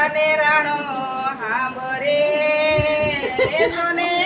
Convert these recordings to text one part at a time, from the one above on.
ને રાણો હાંભરે રે તોને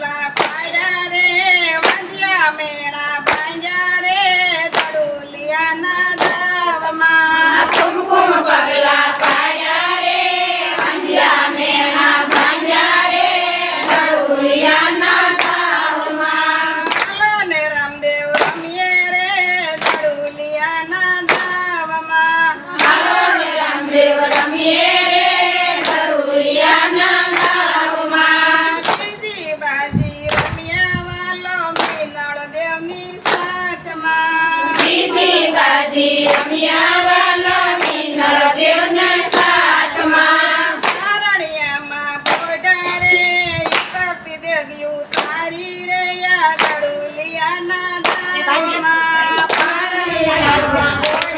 live ચડુલિયાના દાવમાં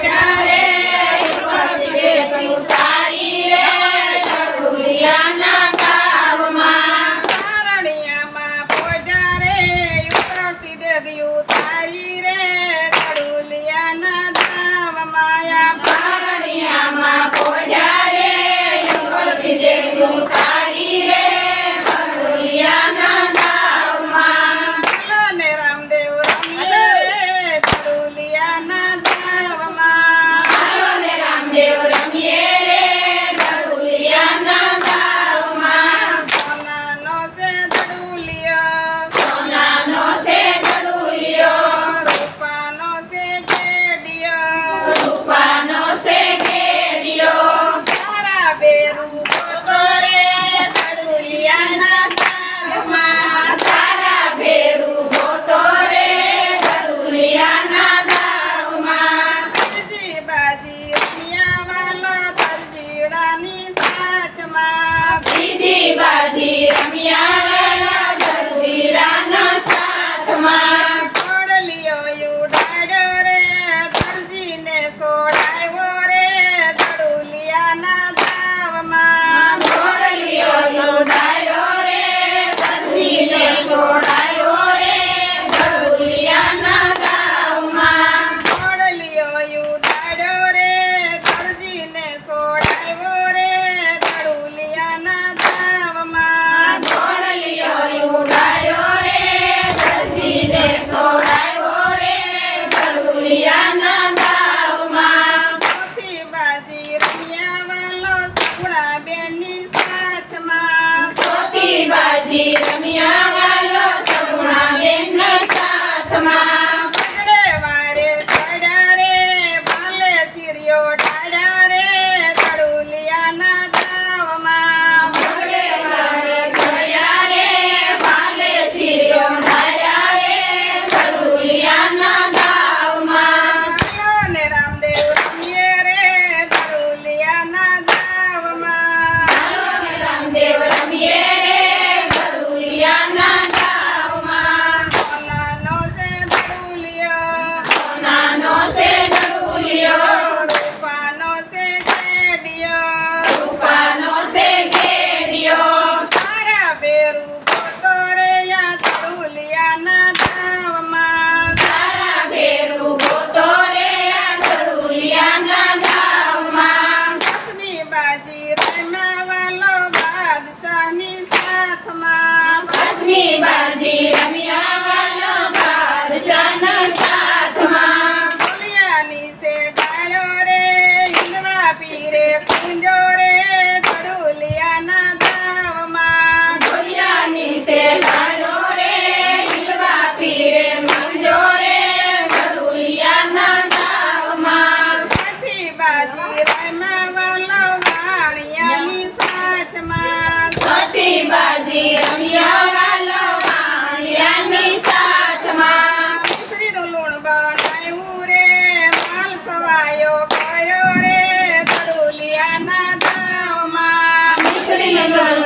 बाजी रमिया રમી રમ્યા. Thank you.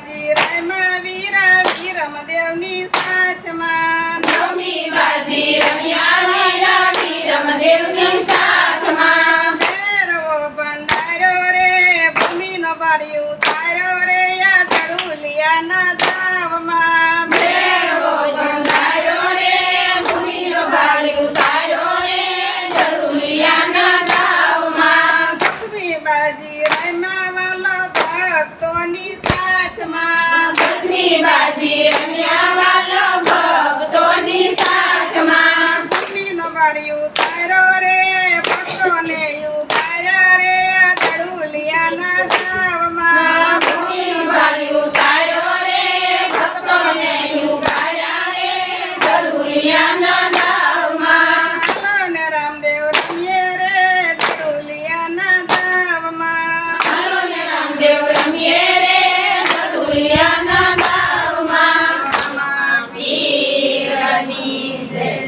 બાજી રમ્યા વીરા વીર રમદેવની સાથમાં નવમી બાજી રમ્યા વીરા વીર રમદેવની સાથમાં રે ભૂમિનો બારી ઉતાર્યો રે, આ તળુલિયાના Juliana.